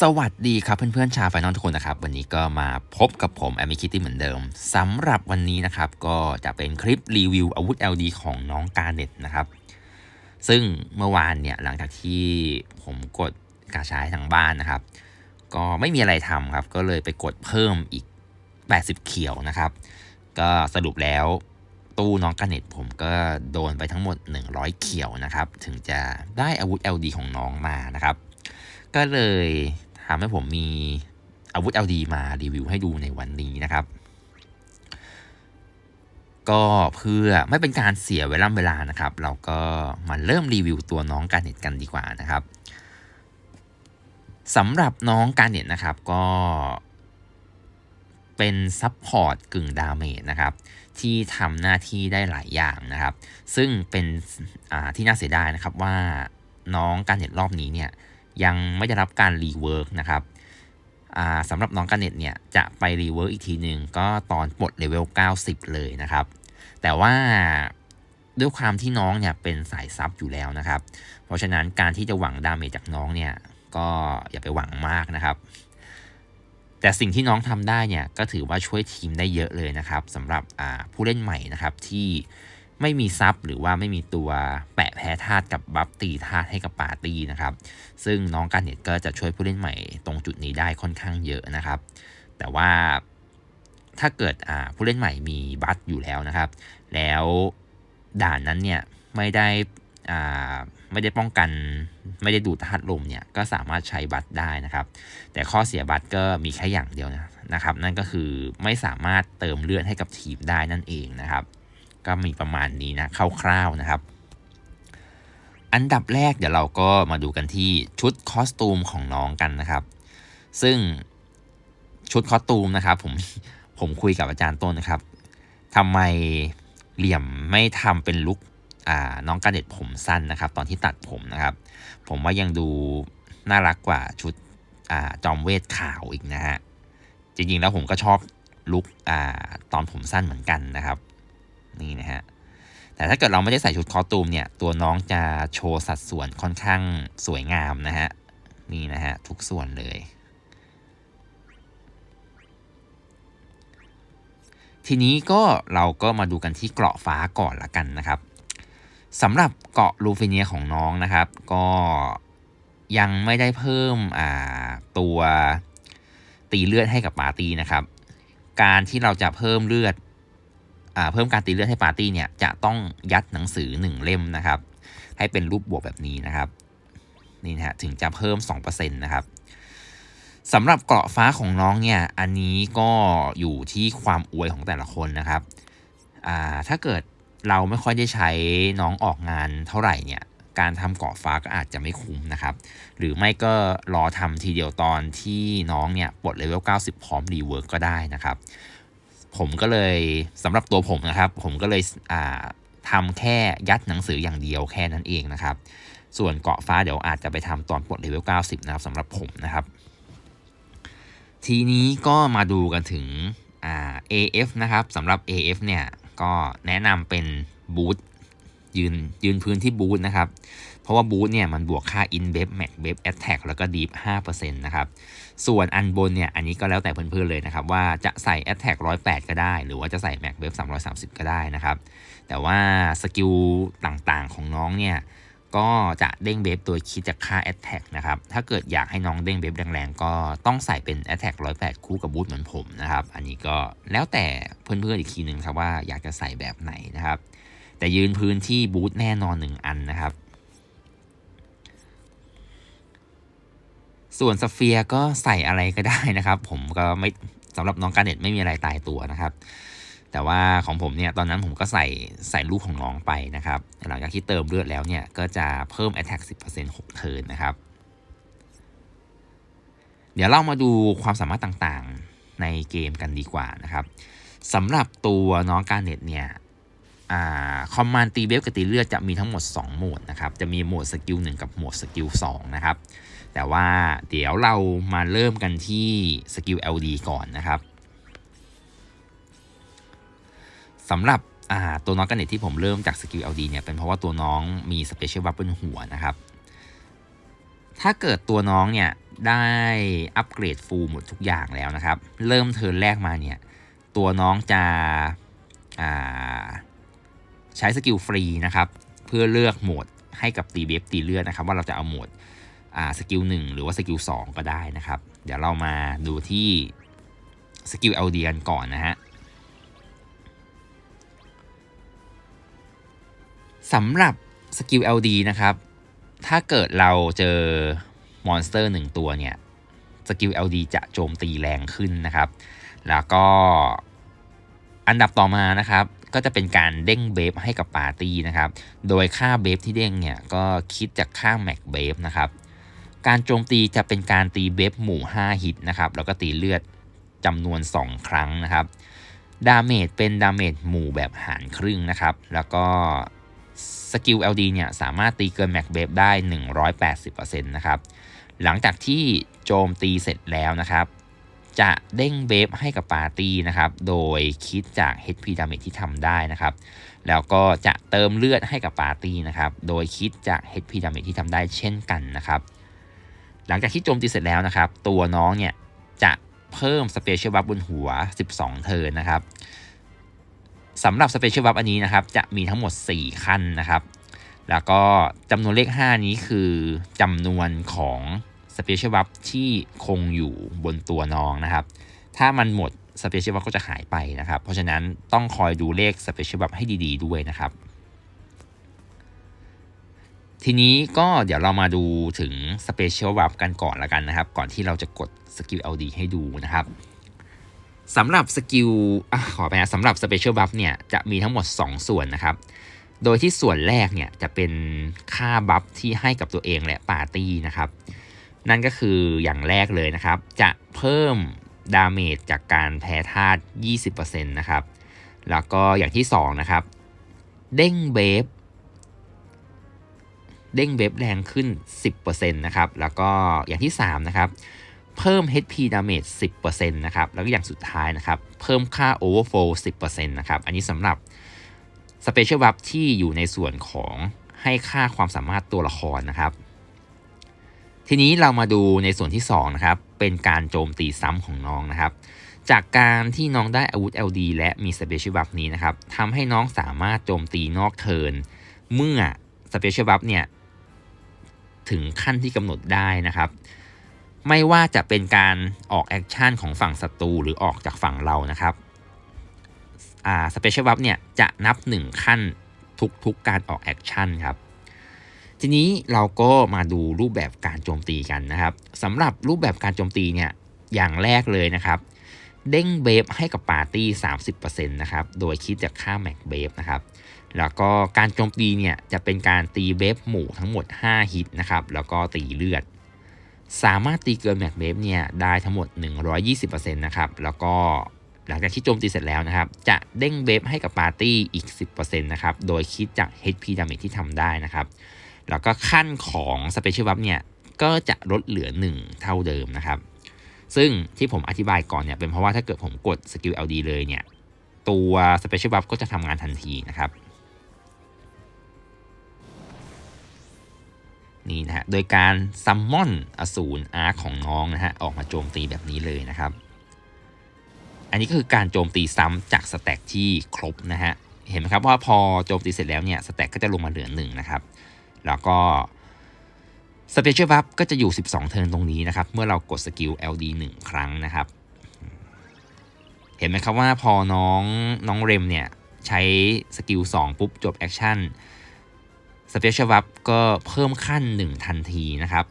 สวัสดีครับเพื่อนๆชาวไฟนอลทุกคนนะครับ วันนี้ก็มาพบกับผมแอมิคิตี้เหมือนเดิมสำหรับวันนี้นะครับ ก็จะเป็นคลิปรีวิวอาวุธ LD ของน้องกาเน็ตนะครับ ซึ่งเมื่อวานเนี่ยหลังจากที่ผมกดกาชายทางบ้านนะครับ ก็ไม่มีอะไรทำครับ ก็เลยไปกดเพิ่มอีก 80 เขียวนะครับ ก็สรุปแล้วตู้น้องกาเน็ตผมก็โดนไปทั้งหมด 100 เขียวนะครับ ถึงจะได้อาวุธ LD ของน้องมานะครับ ก็เลยทำให้ผมมีอาวุธ LD มารีวิวให้ดูในวันนี้นะครับ ก็เพื่อไม่เป็นการเสียเวลาเวลานะครับ เราก็มาเริ่มรีวิวตัวน้องการเน็ตกันดีกว่านะครับสำหรับน้องการเน็ตนะครับก็เป็นซับพอร์ตกึ่งดาเมจนะครับ ที่ทำหน้าที่ได้หลายอย่างนะครับ ซึ่งเป็นที่น่าเสียดายนะครับว่าน้องการเน็ตรอบนี้เนี่ย ยังไม่ได้รับการรีเวิร์กนะครับสำหรับน้องกันเน็ตเนี่ยจะไปรีเวิร์กอีกทีหนึ่งก็ตอนปลดเลเวล 90 เลยนะครับ แต่ว่าด้วยความที่น้องเนี่ยเป็นสายซับอยู่แล้วนะครับ เพราะฉะนั้นการที่จะหวังดาเมจจากน้องเนี่ยก็อย่าไปหวังมากนะครับ แต่สิ่งที่น้องทำได้เนี่ยก็ถือว่าช่วยทีมได้เยอะเลยนะครับสำหรับผู้เล่นใหม่นะครับที่ ไม่มีซับหรือว่าไม่มีตัวแปะแพ้ธาตุกับบัฟตีธาตุให้กับปาร์ตี้นะครับ ซึ่งน้องการเน็ตก็จะช่วยผู้เล่นใหม่ตรงจุดนี้ได้ค่อนข้างเยอะนะครับ แต่ว่าถ้าเกิดผู้เล่นใหม่มีบัฟอยู่แล้วนะครับ แล้วด่านนั้นเนี่ยไม่ได้ไม่ได้ป้องกันไม่ได้ดูดธาตุลมเนี่ยก็สามารถใช้บัตรได้นะครับ แต่ข้อเสียบัตรก็มีแค่อย่างเดียวนะครับ นั่นก็คือไม่สามารถเติมเลือดให้กับทีมได้นั่นเองนะครับ ก็มีประมาณนี้นะคร่าวๆนะครับ อันดับแรกเดี๋ยวเราก็มาดูกันที่ชุดคอสตูมของน้องกันนะครับ ซึ่งชุดคอสตูมนะครับผมผมคุยกับอาจารย์ต้นนะครับทำไมเหลี่ยมไม่ทำเป็นลุกน้องกระเด็ดผมสั้นนะครับ ตอนที่ตัดผมนะครับ ผมว่ายังดูน่ารักกว่าชุดจอมเวทขาวอีกนะฮะจริงๆแล้วผมก็ชอบลุกอตอนผมสั้นเหมือนกันนะครับ นี่นะฮะแต่ถ้าเกิดเราไม่ได้ใส่ชุดคอตูมเนี่ยตัวน้องจะโชว์สัดส่วนค่อนข้างสวยงามนะฮะนี่นะฮะทุกส่วนเลย ทีนี้ก็เราก็มาดูกันที่เกราะฟ้าก่อนละกันนะครับสำหรับเกาะลูฟิเนียของน้องนะครับ ก็ยังไม่ได้เพิ่มตัวตีเลือดให้กับปาร์ตี้นะครับ การที่เราจะเพิ่มเลือด เพิ่มการตีเลือดให้ปาร์ตี้เนี่ยจะต้องยัดหนังสือ 1 เล่มนะครับ ให้เป็นรูปบวกแบบนี้นะครับนี่นะฮะถึงจะเพิ่ม 2%นะครับสำหรับเกราะฟ้าของน้องเนี่ยอันนี้ก็อยู่ที่ความอวยของแต่ละคนนะครับถ้าเกิดเราไม่ค่อยได้ใช้น้องออกงานเท่าไหร่เนี่ยการทำเกาะฟ้าก็อาจจะไม่คุ้มนะครับ หรือไม่ก็รอทำทีเดียวตอนที่น้องเนี่ยปลดเลเวล 90 พร้อมรีเวิร์กก็ได้นะครับ ผมก็เลยสำหรับตัวผมนะครับ ผมก็เลยทำแค่ยัดหนังสืออย่างเดียวแค่นั้นเองนะครับ ส่วนเกาะฟ้าเดี๋ยวอาจจะไปทำตอนปลดเลเวล90 นะครับสำหรับผมนะครับ ทีนี้ก็มาดูกันถึง AF นะครับสำหรับ AF เนี่ยก็แนะนำเป็นบูทยืนยืนพื้นที่บูทนะครับ เพราะว่าบูทเนี่ยมันบวกค่า in b e f max b e f attack แล้วก็ deep 5%นะครับ ส่วนอันบนเนี่ยอันนี้ก็แล้วแต่เพื่อนๆเลยนะครับว่าจะใส่ Attack 108 ก็ได้ หรือว่าจะใส่ Mac Wave 330 ก็ได้นะครับ แต่ว่าสกิลต่างๆของน้องเนี่ยก็จะเด้งเบฟโดยคิดจากค่า Attack นะครับ ถ้าเกิดอยากให้น้องเด้งเบฟแรงๆ ก็ต้องใส่เป็น Attack 108 คู่กับบูทเหมือนผมนะครับ อันนี้ก็แล้วแต่เพื่อนๆอีกทีหนึ่งครับว่าอยากจะใส่แบบไหนนะครับ แต่ยืนพื้นที่บูทแน่นอน 1 อันนะครับ ส่วนสเฟียร์ก็ใส่อะไรก็ได้นะครับ ผมก็ไม่สำหรับน้องการเน็ตไม่มีอะไรตายตัวนะครับ แต่ว่าของผมเนี่ยตอนนั้นผมก็ใส่ใส่ลูกของน้องไปนะครับหลังจากที่เติมเลือดแล้วเนี่ยก็จะเพิ่ม Attack 10% 6เทิร์นนะครับ เดี๋ยวเรามาดูความสามารถต่างๆในเกมกันดีกว่านะครับสำหรับตัวน้องการเน็ตเนี่ยคอมมานด์ตีเบฟกับตีเลือดจะมีทั้งหมด 2 โหมดนะครับ จะมีโหมดสกิล1กับโหมดสกิล2นะครับ แต่ว่าเดี๋ยวเรามาเริ่มกันที่สกิล LD ก่อนนะครับสำหรับตัวน้องกันเน็ตที่ผมเริ่มจากสกิล LD เนี่ยเป็นเพราะว่าตัวน้องมีสเปเชียลบัฟบนหัวนะครับ ถ้าเกิดตัวน้องเนี่ยได้อัปเกรดฟูลหมดทุกอย่างแล้วนะครับ เริ่มเทิร์นแรกมาเนี่ย ตัวน้องจะใช้สกิลฟรีนะครับ เพื่อเลือกโหมดให้กับตีเบฟตีเลือดนะครับ ว่าเราจะเอาโหมด สกิลหนึ่งหรือว่าสกิลสองก็ได้นะครับ เดี๋ยวเรามาดูที่สกิลเอลดีกันก่อนนะฮะสำหรับสกิล LD นะครับ ถ้าเกิดเราเจอมอนสเตอร์หนึ่งตัวเนี่ย สกิล LD จะโจมตีแรงขึ้นนะครับ แล้วก็อันดับต่อมานะครับ ก็จะเป็นการเด้งเบฟให้กับปาร์ตี้นะครับ โดยค่าเบฟที่เด้งเนี่ย ก็คิดจากค่าแม็กเบฟนะครับ การโจมตีจะเป็นการตีเบฟหมู่ 5 ฮิตนะครับแล้วก็ตีเลือดจำนวน 2 ครั้งนะครับดาเมจเป็นดาเมจหมู่แบบหารครึ่งนะครับ แล้วก็สกิล LD เนี่ยสามารถตีเกินแม็กเบฟได้ 180%นะครับ หลังจากที่โจมตีเสร็จแล้วนะครับ จะเด้งเบฟให้กับปาร์ตี้นะครับ โดยคิดจาก HP damage ที่ทำได้นะครับ แล้วก็จะเติมเลือดให้กับปาร์ตี้นะครับ โดยคิดจาก HP damage ที่ทำได้เช่นกันนะครับ หลังจากที่โจมตีเสร็จแล้วนะครับ ตัวน้องเนี่ยจะเพิ่มสเปเชียลบัฟบนหัว 12 เทิร์นนะครับสำหรับสเปเชียลบัฟอันนี้นะครับ จะมีทั้งหมด 4 ขั้นนะครับ แล้วก็จำนวนเลข 5 นี้คือจำนวนของสเปเชียลบัฟที่คงอยู่บนตัวน้องนะครับ ถ้ามันหมดสเปเชียลบัฟก็จะหายไปนะครับ เพราะฉะนั้นต้องคอยดูเลขสเปเชียลบัฟให้ดี ๆ ด้วยนะครับ ทีนี้ก็เดี๋ยวเรามาดูถึงสเปเชียลบัฟกันก่อนละกันนะครับ ก่อนที่เราจะกดสกิล LD ให้ดูนะครับสำหรับสกิลอขอไปนะสำหรับสเปเชียลบัฟเนี่ยจะมีทั้งหมด 2 ส่วนนะครับ โดยที่ส่วนแรกเนี่ยจะเป็นค่าบัฟที่ให้กับตัวเองและปาร์ตี้นะครับ นั่นก็คืออย่างแรกเลยนะครับ จะเพิ่มดาเมจจากการแพ้ธาตุ20%นะครับ แล้วก็อย่างที่ 2 นะครับ เด้งเบฟ เด้งเว็บแรงขึ้น 10%นะครับ แล้วก็อย่างที่ 3 นะครับ เพิ่ม HP damage 10%นะครับ แล้วก็อย่างสุดท้ายนะครับ เพิ่มค่า overflow 10%นะครับ อันนี้สำหรับ special buff ที่อยู่ในส่วนของให้ค่าความสามารถตัวละครนะครับ ทีนี้เรามาดูในส่วนที่ 2 นะครับ เป็นการโจมตีซ้ำของน้องนะครับ จากการที่น้องได้อาวุธ LD และมี special buff นี้นะครับทำให้น้องสามารถโจมตีนอกเทินเมื่อ special buff เนี่ย ถึงขั้นที่กำหนดได้นะครับ ไม่ว่าจะเป็นการออกแอคชั่นของฝั่งศัตรูหรือออกจากฝั่งเรานะครับอ่าสเปเชียลบัฟเนี่ยจะนับ 1 ขั้นทุกๆการออกแอคชั่นครับทีนี้เราก็มาดูรูปแบบการโจมตีกันนะครับสำหรับรูปแบบการโจมตีเนี่ยอย่างแรกเลยนะครับเด้งเบฟให้กับปาร์ตี้ 30%นะครับ โดยคิดจากค่าแม็กเบฟนะครับ แล้วก็การโจมตีเนี่ยจะเป็นการตีเบฟหมู่ทั้งหมด 5 ฮิตนะครับ แล้วก็ตีเลือด สามารถตีเกินแม็กเบฟเนี่ยได้ทั้งหมด 120%นะครับ แล้วก็หลังจากที่โจมตีเสร็จแล้วนะครับ จะเด้งเบฟให้กับปาร์ตี้อีก 10%นะครับ โดยคิดจาก HP damage ที่ทำได้นะครับ แล้วก็ขั้นของ Special Buff เนี่ยก็จะลดเหลือ 1 เท่าเดิมนะครับ ซึ่งที่ผมอธิบายก่อนเนี่ยเป็นเพราะว่าถ้าเกิดผมกดสกิล LD เลยเนี่ย ตัว Special Buff ก็จะทำงานทันทีนะครับ นี่นะฮะโดยการซัมมอนอสูรอาร์ของน้องนะฮะออกมาโจมตีแบบนี้เลยนะครับ อันนี้ก็คือการโจมตีซ้ำจากสแต็กที่ครบนะฮะเห็นไหมครับว่าพอโจมตีเสร็จแล้วเนี่ยสแต็กก็จะลงมาเหลือหนึ่งนะครับ แล้วก็สเปเชียลบัฟก็จะอยู่ 12 เทิร์นตรงนี้นะครับ เมื่อเรากดสกิล LD 1 ครั้งนะครับ เห็นไหมครับว่าพอน้องน้องเรมเนี่ย ใช้สกิล 2 ปุ๊บจบแอคชั่น สเปเชียลวับก็เพิ่มขั้น 1 ทันทีนะครับ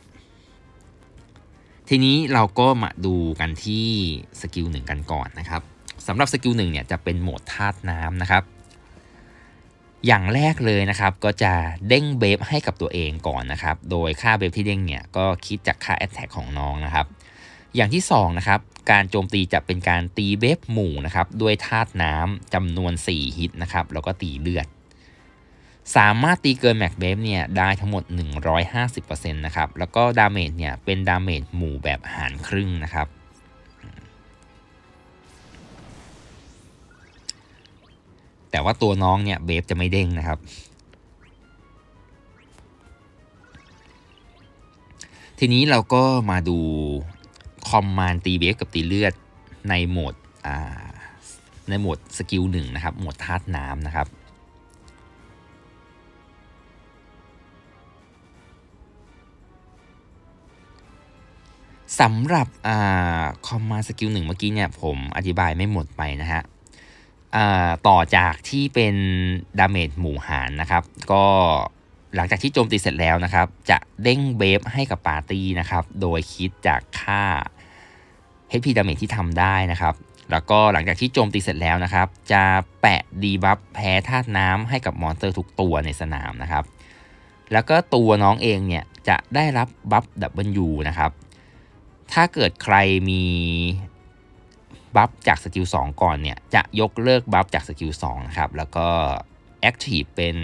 ทีนี้เราก็มาดูกันที่สกิลหนึ่งกันก่อนนะครับสำหรับสกิลหนึ่งเนี่ยจะเป็นโหมดธาตุน้ำนะครับ อย่างแรกเลยนะครับก็จะเด้งเบฟให้กับตัวเองก่อนนะครับ โดยค่าเบฟที่เด้งเนี่ยก็คิดจากค่าแอตแทกของน้องนะครับ อย่างที่2นะครับการโจมตีจะเป็นการตีเบฟหมู่นะครับด้วยธาตุน้ำจำนวน 4 ฮิตนะครับแล้วก็ตีเลือด สามารถตีเกินแม็กเบฟเนี่ยได้ทั้งหมด 150%นะครับ แล้วก็ดาเมจเนี่ยเป็นดาเมจหมู่แบบหารครึ่งนะครับ แต่ว่าตัวน้องเนี่ยเบฟจะไม่เด้งนะครับ ทีนี้เราก็มาดูคอมมานตีเวฟกับตีเลือดในโหมดอ่าในโหมดสกิลหนึ่งนะครับ โหมดธาตุน้ำนะครับ สำหรับอ่าคอมมาสกิลหนึ่งเมื่อกี้เนี่ยผมอธิบายไม่หมดไปนะฮะต่อจากที่เป็นดาเมจหมู่หารนะครับ ก็หลังจากที่โจมตีเสร็จแล้วนะครับ จะเด้งเบฟให้กับปาร์ตี้นะครับ โดยคิดจากค่า HP ดาเมจที่ทำได้นะครับ แล้วก็หลังจากที่โจมตีเสร็จแล้วนะครับ จะแปะดีบัฟแพ้ธาตุน้ำให้กับมอนสเตอร์ทุกตัวในสนามนะครับ แล้วก็ตัวน้องเองเนี่ยจะได้รับบัฟดับเบิลยูนะครับ ถ้าเกิดใครมีบัฟจากสกิล2ก่อนเนี่ยจะยกเลิกบัฟจากสกิล2นะครับแล้วก็ Active เป็น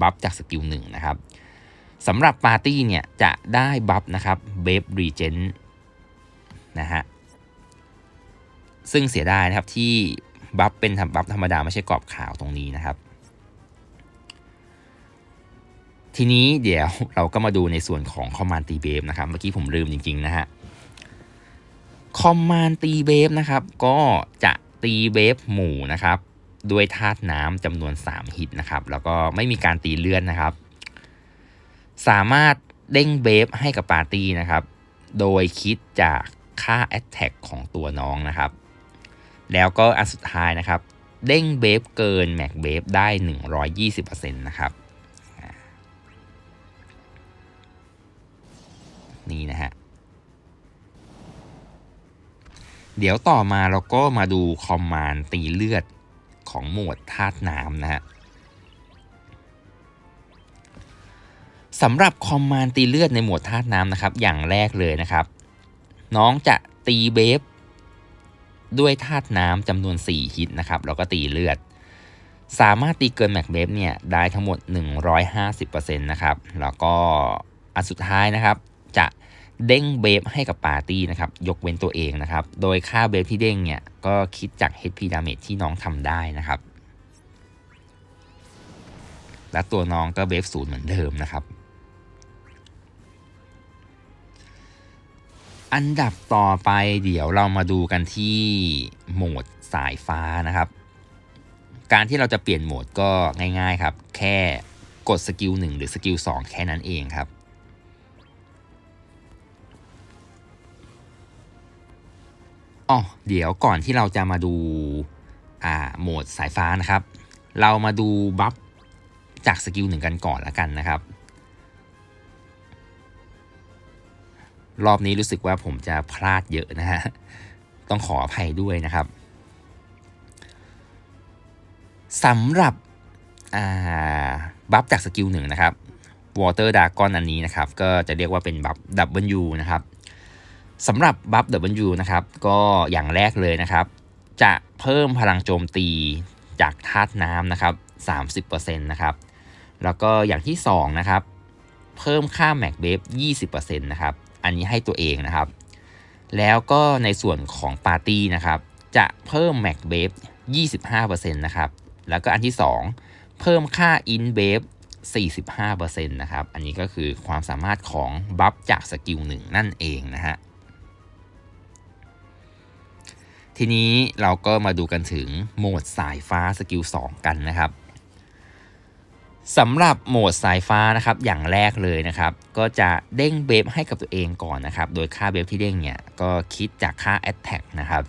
บัฟจากสกิล1นะครับสำหรับปาร์ตี้เนี่ยจะได้บัฟนะครับเบฟรีเจนนะฮะซึ่งเสียดายนะครับที่บัฟเป็นบัฟธรรมดาไม่ใช่กรอบขาวตรงนี้นะครับ ทีนี้เดี๋ยวเราก็มาดูในส่วนของคอมมานด์ตีเบฟนะครับ เมื่อกี้ผมลืมจริง ๆ นะฮะ คอมมานตีเบฟนะครับ ก็จะตีเบฟหมู่นะครับด้วยธาตุน้ำจำนวน3ฮิตนะครับ แล้วก็ไม่มีการตีเลื่อนนะครับ สามารถเด้งเบฟให้กับปาร์ตี้นะครับ โดยคิดจากค่า Attack ของตัวน้องนะครับ แล้วก็อันสุดท้ายนะครับ เด้งเบฟเกินแม็กเบฟได้ 120%นะครับ นี่นะฮะ เดี๋ยวต่อมาเราก็มาดูคอมมานด์ตีเลือดของหมวดธาตุน้ำนะฮะสำหรับคอมมานด์ตีเลือดในหมวดธาตุน้ำนะครับ อย่างแรกเลยนะครับ น้องจะตีเบฟด้วยธาตุน้ำจำนวน 4 ฮิตนะครับแล้วก็ตีเลือด สามารถตีเกินแม็กเบฟเนี่ยได้ทั้งหมด 150%นะครับแล้วก็อันสุดท้ายนะครับ เด้งเบฟให้กับปาร์ตี้นะครับ ยกเว้นตัวเองนะครับ โดยค่าเบฟที่เด้งเนี่ย ก็คิดจาก HP damage ที่น้องทำได้นะครับ และตัวน้องก็เบฟศูนย์เหมือนเดิมนะครับ อันดับต่อไปเดี๋ยวเรามาดูกันที่โหมดสายฟ้านะครับ การที่เราจะเปลี่ยนโหมดก็ง่ายๆครับ แค่กดสกิล1หรือสกิล2แค่นั้นเองครับ อ๋อเดี๋ยวก่อนที่เราจะมาดูอ่าโหมดสายฟ้านะครับ เรามาดูบัฟจากสกิลหนึ่งกันก่อนละกันนะครับ รอบนี้รู้สึกว่าผมจะพลาดเยอะนะฮะ ต้องขออภัยด้วยนะครับสำหรับบัฟจากสกิลหนึ่งนะครับ Water d r a g o n อันนี้นะครับ ก็จะเรียกว่าเป็นบัฟ W นะครับ สำหรับบัฟ W นะครับ ก็อย่างแรกเลยนะครับ จะเพิ่มพลังโจมตีจากธาตุน้ำนะครับ30%นะครับ แล้วก็อย่างที่2นะครับ เพิ่มค่าแม็กเบฟ20%นะครับ อันนี้ให้ตัวเองนะครับ แล้วก็ในส่วนของปาร์ตี้นะครับ จะเพิ่มแม็กเบฟ25%นะครับ แล้วก็อันที่ 2 เพิ่มค่าอินเบฟ45%นะครับ อันนี้ก็คือความสามารถของบัฟจากสกิลหนึ่งนั่นเองนะฮะ ทีนี้เราก็มาดูกันถึงโหมดสายฟ้าสกิล2กันนะครับสำหรับโหมดสายฟ้านะครับอย่างแรกเลยนะครับ ก็จะเด้งเบฟให้กับตัวเองก่อนนะครับ โดยค่าเบฟที่เด้งเนี่ยก็คิดจากค่า Attack นะครับ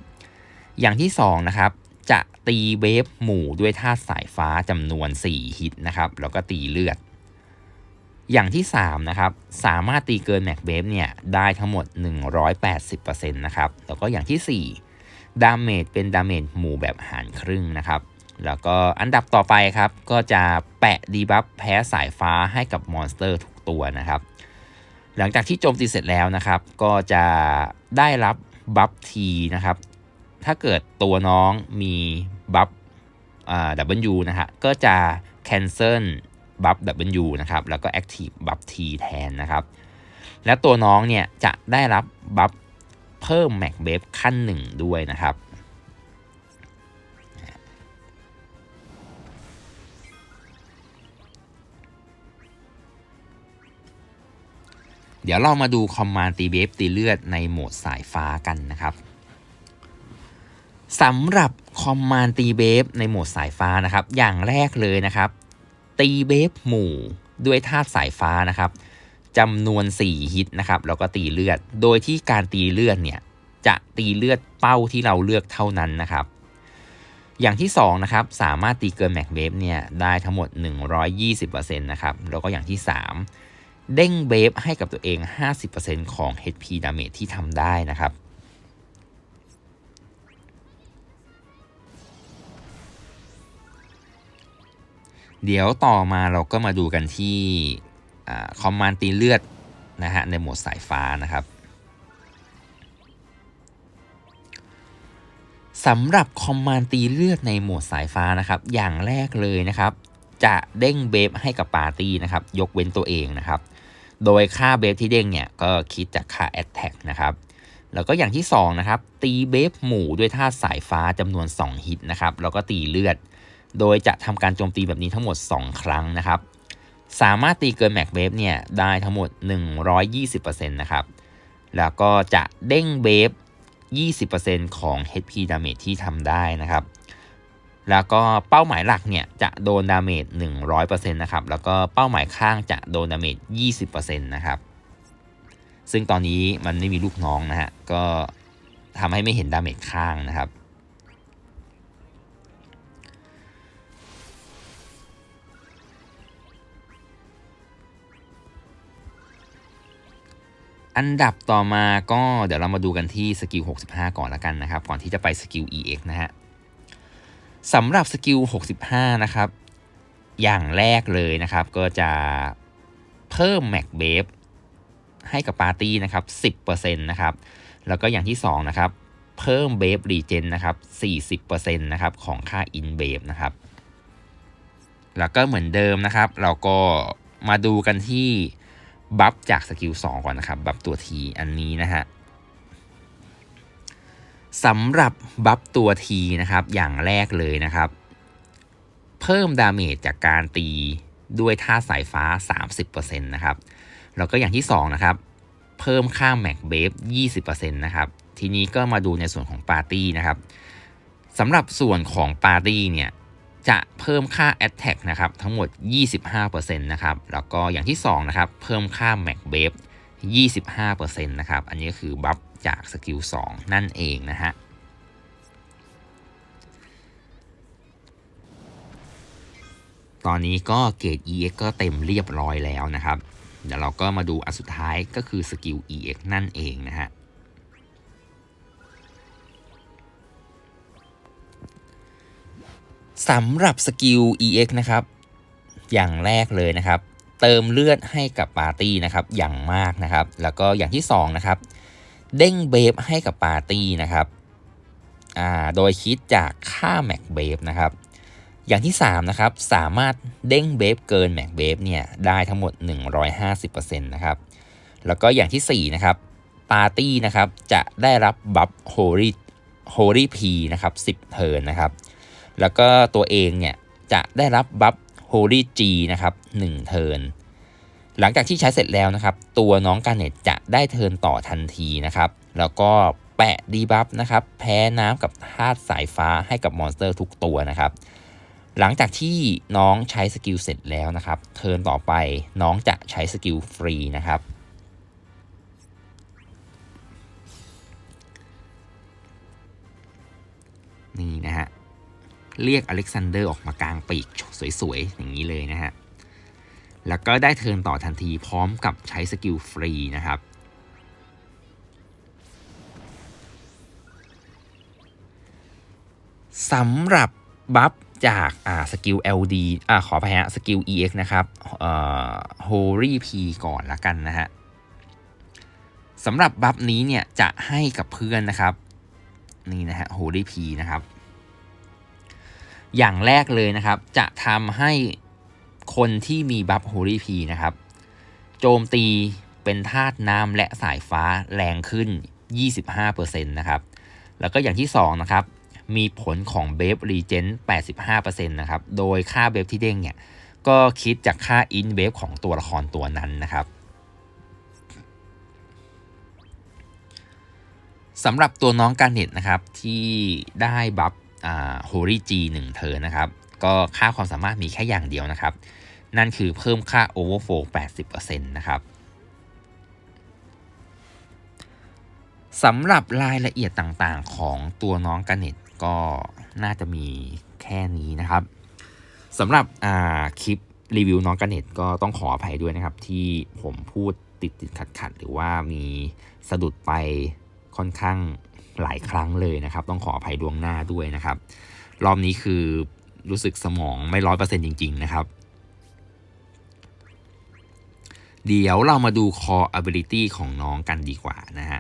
อย่างที่2นะครับจะตีเบฟหมู่ด้วยธาตุสายฟ้าจำนวน 4 ฮิตนะครับ แล้วก็ตีเลือด อย่างที่3นะครับสามารถตีเกินแม็กเบฟเนี่ยได้ทั้งหมด 180%นะครับแล้วก็อย่างที่ 4 ดาเมจเป็นดาเมจหมู่แบบหารครึ่งนะครับ แล้วก็อันดับต่อไปครับ ก็จะแปะดีบัฟแพ้สายฟ้าให้กับมอนสเตอร์ทุกตัวนะครับ หลังจากที่โจมตีเสร็จแล้วนะครับ ก็จะได้รับบัฟทีนะครับ ถ้าเกิดตัวน้องมีบัฟดับเบิลยูนะฮะก็จะ cancel บัฟดับเบิลยูนะครับ แล้วก็ active บัฟทีแทนนะครับ และตัวน้องเนี่ยจะได้รับบัฟ เพิ่มแม็กเบฟขั้นหนึ่งด้วยนะครับ เดี๋ยวเรามาดูคอมมานด์ตีเบฟตีเลือดในโหมดสายฟ้ากันนะครับสำหรับคอมมานด์ตีเบฟในโหมดสายฟ้านะครับ อย่างแรกเลยนะครับ ตีเบฟหมู่ด้วยธาตุสายฟ้านะครับ จำนวน 4 ฮิตนะครับแล้วก็ตีเลือด โดยที่การตีเลือดเนี่ยจะตีเลือดเป้าที่เราเลือกเท่านั้นนะครับ อย่างที่2นะครับสามารถตีเกินแม็กเบฟเนี่ยได้ทั้งหมด 120%นะครับแล้วก็อย่างที่ 3 เด้งเบฟให้กับตัวเอง 50%ของ HP damage ที่ทำได้นะครับเดี๋ยวต่อมาเราก็มาดูกันที่ คอมมานด์ตีเลือดนะฮะในโหมดสายฟ้านะครับสำหรับคอมมานด์ตีเลือดในโหมดสายฟ้านะครับอย่างแรกเลยนะครับ จะเด้งเบฟให้กับปาร์ตี้นะครับยกเว้นตัวเองนะครับ โดยค่าเบฟที่เด้งเนี่ยก็คิดจากค่าแอตแทกนะครับแล้วก็อย่างที่2นะครับตีเบฟหมู่ด้วยท่าสายฟ้าจำนวน 2 ฮิตนะครับแล้วก็ตีเลือด โดยจะทำการโจมตีแบบนี้ทั้งหมด 2 ครั้งนะครับ สามารถตีเกินแม็กเบฟเนี่ยได้ทั้งหมด 120%นะครับ แล้วก็จะเด้งเบฟ20%ของ HP damage ที่ทำได้นะครับ แล้วก็เป้าหมายหลักเนี่ยจะโดนดาเมจ100%นะครับ แล้วก็เป้าหมายข้างจะโดนดาเมจ20%นะครับ ซึ่งตอนนี้มันไม่มีลูกน้องนะฮะ ก็ทำให้ไม่เห็นดาเมจข้างนะครับ อันดับต่อมาก็เดี๋ยวเรามาดูกันที่สกิล 65 ก่อนละกันนะครับ ก่อนที่จะไปสกิล EX นะฮะสำหรับสกิล 65 นะครับ อย่างแรกเลยนะครับ ก็จะเพิ่มแม็กเบฟให้กับปาร์ตี้นะครับ 10%นะครับ แล้วก็อย่างที่ 2 นะครับ เพิ่มเบฟรีเจนนะครับ 40%นะครับ ของค่าอินเบฟนะครับ แล้วก็เหมือนเดิมนะครับ เราก็มาดูกันที่ บัฟจากสกิล2ก่อนนะครับ บัฟตัวทีอันนี้นะฮะสำหรับบัฟตัวทีนะครับ อย่างแรกเลยนะครับ เพิ่มดาเมจจากการตีด้วยท่าสายฟ้า 30%นะครับ แล้วก็อย่างที่ 2 นะครับ เพิ่มค่าแม็กเบฟ 20%นะครับ ทีนี้ก็มาดูในส่วนของปาร์ตี้นะครับสำหรับส่วนของปาร์ตี้เนี่ย จะเพิ่มค่า Attack นะครับทั้งหมด 25%นะครับแล้วก็อย่างที่2นะครับเพิ่มค่า Mac b a f 25%นะครับอันนี้คือบัฟจากสกิล2นั่นเองนะฮะตอนนี้ก็เกรด EX ก็เต็มเรียบร้อยแล้วนะครับ เดี๋ยวเราก็มาดูอันสุดท้ายก็คือสกิล EX นั่นเองนะฮะ สำหรับสกิล EX นะครับ อย่างแรกเลยนะครับ เติมเลือดให้กับปาร์ตี้นะครับ อย่างมากนะครับ แล้วก็อย่างที่2นะครับ เด้งเบฟให้กับปาร์ตี้นะครับอ่าโดยคิดจากค่าแม็กเบฟนะครับ อย่างที่3นะครับ สามารถเด้งเบฟเกินแม็กเบฟเนี่ยได้ทั้งหมด 150%นะครับ แล้วก็อย่างที่4นะครับ ปาร์ตี้นะครับ จะได้รับบัฟโฮลี่โฮลี่พีนะครับ 10 เทิร์นนะครับ แล้วก็ตัวเองเนี่ยจะได้รับบัฟ Holy G นะครับ1เทิร์นหลังจากที่ใช้เสร็จแล้วนะครับ ตัวน้องการเน็ตจะได้เทิร์นต่อทันทีนะครับ แล้วก็แปะดีบัฟนะครับ แพ้น้ำกับธาตุสายฟ้าให้กับมอนสเตอร์ทุกตัวนะครับ หลังจากที่น้องใช้สกิลเสร็จแล้วนะครับ เทิร์นต่อไปน้องจะใช้สกิลฟรีนะครับ นี่นะฮะ เรียกอเล็กซานเดอร์ออกมากลางปีกสวยๆ อย่างนี้เลยนะฮะ แล้วก็ได้เทิร์นต่อทันทีพร้อมกับใช้สกิลฟรีนะครับ สำหรับบัฟจากอ่าสกิล LD อ่าขอพฮะสกิล EX นะครับเอ่อ Holy P ก่อนละกันนะฮะสำหรับบัฟนี้เนี่ยจะให้กับเพื่อนนะครับ นี่นะฮะ Holy P นะครับ อย่างแรกเลยนะครับ จะทำให้คนที่มีบัฟโฮลี่พีนะครับ โจมตีเป็นธาตุน้ำและสายฟ้าแรงขึ้น 25%นะครับ แล้วก็อย่างที่ 2 นะครับ มีผลของเบฟรีเจน85%นะครับ โดยค่าเบฟที่เด้งเนี่ย ก็คิดจากค่าอินเบฟของตัวละครตัวนั้นนะครับสำหรับตัวน้องการเน็ตนะครับที่ได้บัฟ โฮลี่จีหนึ่งเธอนะครับ ก็ค่าความสามารถมีแค่อย่างเดียวนะครับ นั่นคือเพิ่มค่า Overflow 80%นะครับสำหรับรายละเอียดต่างๆ ของตัวน้องกันเน็ตก็น่าจะมีแค่นี้นะครับสำหรับคลิปรีวิวน้องกันเน็ตก็ต้องขออภัยด้วยนะครับ ที่ผมพูดติดติดขัดขัดๆหรือว่ามีสะดุดไปค่อนข้าง หลายครั้งเลยนะครับ ต้องขออภัยดวงหน้าด้วยนะครับ รอบนี้คือรู้สึกสมองไม่ร้อยเปอร์เซ็นต์จริง ๆ นะครับ เดี๋ยวเรามาดู core ability ของน้องกันดีกว่านะฮะ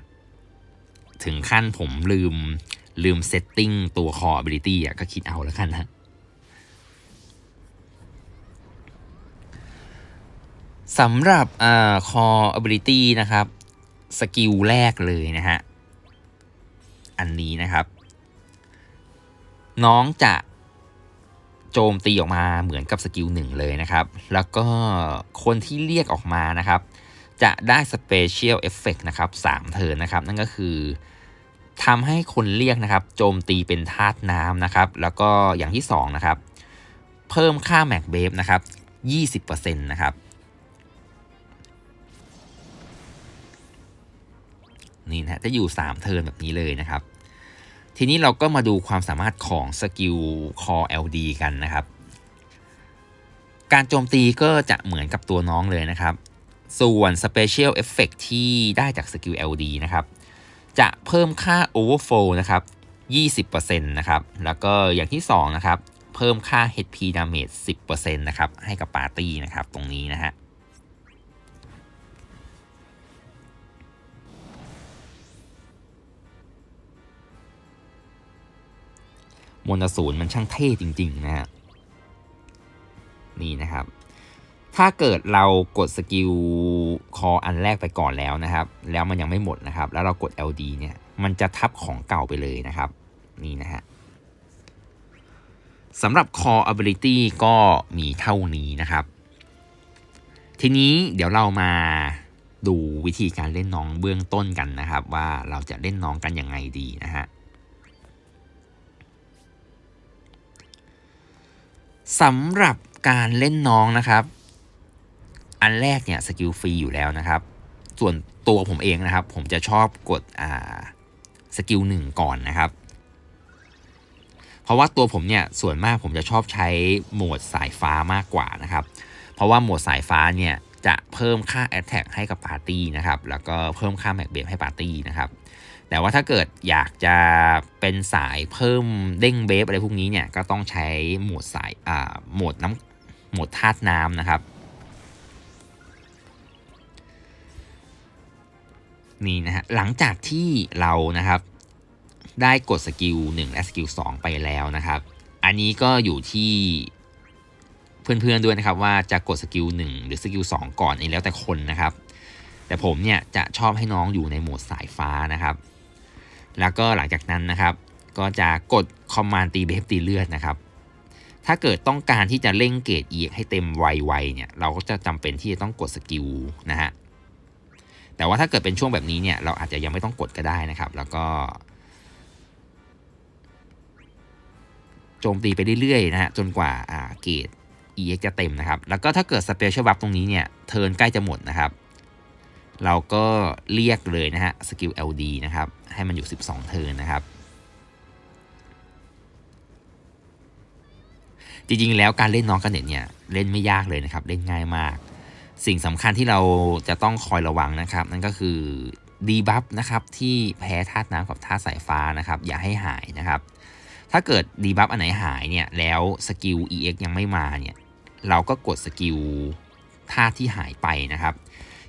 ถึงขั้นผมลืมลืมเซตติ้งตัว core ability อะก็คิดเอาแล้วกันนะสำหรับอ่า core ability นะครับ สกิลแรกเลยนะฮะ อันนี้นะครับ น้องจะโจมตีออกมาเหมือนกับสกิลหนึ่งเลยนะครับ แล้วก็คนที่เรียกออกมานะครับ จะได้ Special Effect นะครับ3เทิร์นนะครับ นั่นก็คือทำให้คนเรียกนะครับ โจมตีเป็นธาตุน้ำนะครับ แล้วก็อย่างที่2นะครับ เพิ่มค่าแม็กเบฟนะครับ 20%นะครับ นี่นะจะอยู่ 3 เทิร์นแบบนี้เลยนะครับ ทีนี้เราก็มาดูความสามารถของสกิล Core LD กันนะครับ การโจมตีก็จะเหมือนกับตัวน้องเลยนะครับ ส่วน Special Effect ที่ได้จากสกิล LD นะครับ จะเพิ่มค่า Overflow นะครับ20%นะครับ แล้วก็อย่างที่ 2 นะครับ เพิ่มค่า HP Damage 10%นะครับ ให้กับปาร์ตี้นะครับ ตรงนี้นะฮะ มนสูนมันช่างเท่จริง ๆ นะฮะนี่นะครับ ถ้าเกิดเรากดสกิลคออันแรกไปก่อนแล้วนะครับ แล้วมันยังไม่หมดนะครับ แล้วเรากด LD เนี่ย มันจะทับของเก่าไปเลยนะครับ นี่นะฮะสำหรับ Core Ability ก็มีเท่านี้นะครับ ทีนี้เดี๋ยวเรามาดูวิธีการเล่นน้องเบื้องต้นกันนะครับ ว่าเราจะเล่นน้องกันยังไงดีนะฮะ สำหรับการเล่นน้องนะครับ อันแรกเนี่ยสกิลฟรีอยู่แล้วนะครับ ส่วนตัวผมเองนะครับ ผมจะชอบกดอ่าสกิลหนึ่งก่อนนะครับ เพราะว่าตัวผมเนี่ยส่วนมากผมจะชอบใช้โหมดสายฟ้ามากกว่านะครับ เพราะว่าโหมดสายฟ้าเนี่ยจะเพิ่มค่า Attack ให้กับปาร์ตี้นะครับ แล้วก็เพิ่มค่าแม็กเบฟให้ปาร์ตี้นะครับ แต่ว่าถ้าเกิดอยากจะเป็นสายเพิ่มเด้งเบฟอะไรพวกนี้เนี่ยก็ต้องใช้โหมดสายอ่าโหมดน้ำโหมดธาตุน้ำนะครับนี่นะฮะหลังจากที่เรานะครับได้กดสกิล1และสกิล2ไปแล้วนะครับ อันนี้ก็อยู่ที่เพื่อนๆด้วยนะครับว่าจะกดสกิล1หรือสกิล2ก่อนอันนี้แล้วแต่คนนะครับ แต่ผมเนี่ยจะชอบให้น้องอยู่ในโหมดสายฟ้านะครับ แล้วก็หลังจากนั้นนะครับ ก็จะกดคอมมานด์ตีเบฟตีเลือดนะครับ ถ้าเกิดต้องการที่จะเร่งเกรดเอียให้เต็มไวๆเนี่ย เราก็จะจำเป็นที่จะต้องกดสกิลนะฮะ แต่ว่าถ้าเกิดเป็นช่วงแบบนี้เนี่ย เราอาจจะยังไม่ต้องกดก็ได้นะครับ แล้วก็โจมตีไปเรื่อยๆนะฮะจนกว่าอ่าเกรด EX จะเต็มนะครับ แล้วก็ถ้าเกิด Special Buff ตรงนี้เนี่ย เทิร์นใกล้จะหมดนะครับ เราก็เรียกเลยนะฮะสกิล LD นะครับ ให้มันอยู่ 12 เทิร์นนะครับ จริงๆ แล้วการเล่นน้องกันเน็ตเนี่ย เล่นไม่ยากเลยนะครับ เล่นง่ายมาก สิ่งสำคัญที่เราจะต้องคอยระวังนะครับ นั่นก็คือดีบัฟนะครับ ที่แพ้ธาตุน้ำกับธาตุสายฟ้านะครับ อย่าให้หายนะครับ ถ้าเกิดดีบัฟอันไหนหายเนี่ย แล้วสกิล EX ยังไม่มาเนี่ย เราก็กดสกิลธาตุที่หายไปนะครับ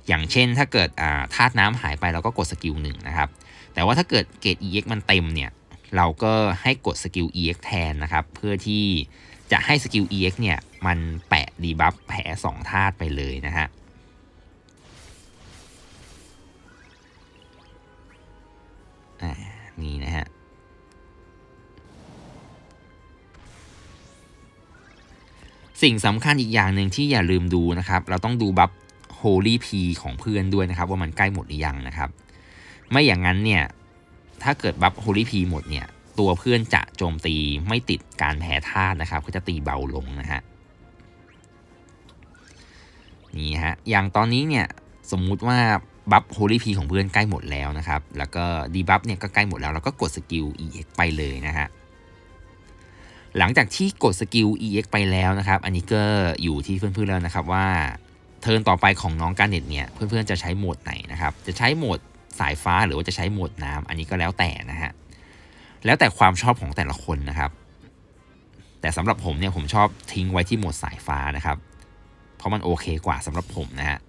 อย่างเช่นถ้าเกิดธาตุน้ำหายไปเราก็กดสกิลหนึ่งนะครับ แต่ว่าถ้าเกิดเกรด EX มันเต็มเนี่ยเราก็ให้กดสกิล EX แทนนะครับ เพื่อที่จะให้สกิล EX เนี่ยมันแปะดีบัฟแผลสองธาตุไปเลยนะฮะนี่นะฮะ สิ่งสำคัญอีกอย่างหนึ่งที่อย่าลืมดูนะครับ เราต้องดูบัฟ Holy P ของเพื่อนด้วยนะครับ ว่ามันใกล้หมดหรือยังนะครับ ไม่อย่างนั้นเนี่ยถ้าเกิดบัฟโฮลิพีหมดเนี่ยตัวเพื่อนจะโจมตีไม่ติดการแพ้ธาตุนะครับ ก็จะตีเบาลงนะฮะนี่ฮะอย่างตอนนี้เนี่ยสมมุติว่าบัฟโฮลิพีของเพื่อนใกล้หมดแล้วนะครับ แล้วก็ดีบัฟเนี่ยก็ใกล้หมดแล้วเราก็กดสกิล EX ไปเลยนะฮะ หลังจากที่กดสกิล EX ไปแล้วนะครับ อันนี้ก็อยู่ที่เพื่อนๆแล้วนะครับว่า เทิร์นต่อไปของน้องการเน็ตเนี่ย เพื่อนๆจะใช้โหมดไหนนะครับ จะใช้โหมดสายฟ้าหรือว่าจะใช้โหมดน้ำอันนี้ก็แล้วแต่นะฮะ แล้วแต่ความชอบของแต่ละคนนะครับ แต่สำหรับผมเนี่ยผมชอบทิ้งไว้ที่โหมดสายฟ้านะครับ เพราะมันโอเคกว่าสำหรับผมนะฮะ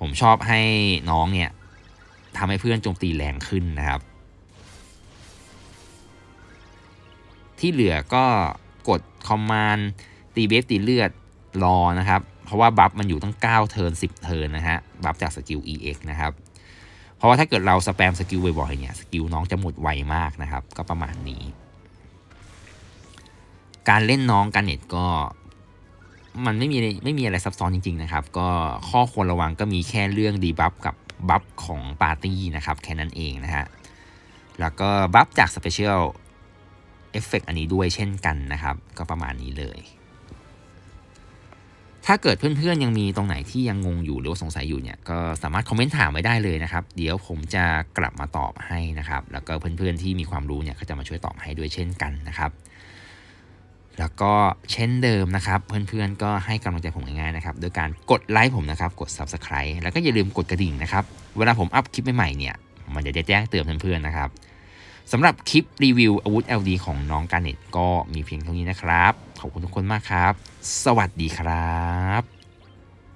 ผมชอบให้น้องเนี่ยทำให้เพื่อนโจมตีแรงขึ้นนะครับ ที่เหลือก็กดคอมมานด์ตีเบฟตีเลือดรอนะครับ เพราะว่าบัฟมันอยู่ตั้ง 9 เทิร์น10 เทิร์นนะฮะ บัฟจากสกิล EX นะครับ เพราะว่าถ้าเกิดเราสแปมสกิลบ่อยๆเนี่ย สกิลน้องจะหมดไวมากนะครับ ก็ประมาณนี้ การเล่นน้องกันเน็ตก็มันไม่มีไม่มีอะไรซับซ้อนจริง ๆ นะครับ ก็ข้อควรระวังก็มีแค่เรื่องดีบัฟกับบัฟของปาร์ตี้นะครับ แค่นั้นเองนะฮะ แล้วก็บัฟจากสเปเชียลเอฟเฟกอันนี้ด้วยเช่นกันนะครับ ก็ประมาณนี้เลย ถ้าเกิดเพื่อนๆยังมีตรงไหนที่ยังงงอยู่หรือว่าสงสัยอยู่เนี่ยก็สามารถคอมเมนต์ถามไว้ได้เลยนะครับ เดี๋ยวผมจะกลับมาตอบให้นะครับ แล้วก็เพื่อนๆที่มีความรู้เนี่ยก็จะมาช่วยตอบให้ด้วยเช่นกันนะครับแล้วก็เช่นเดิมนะครับ เพื่อนๆก็ให้กำลังใจผมง่ายๆนะครับโดยการกดไลค์ผมนะครับ กด Subscribe แล้วก็อย่าลืมกดกระดิ่งนะครับ เวลาผมอัพคลิปใหม่ๆเนี่ย มันจะแจ้งเตือนเพื่อนๆนะครับสำหรับคลิปรีวิวอาวุธ LD ของน้องการเน็ตก็มีเพียงเท่านี้นะครับ ขอบคุณทุกคนมากครับ สวัสดีครับ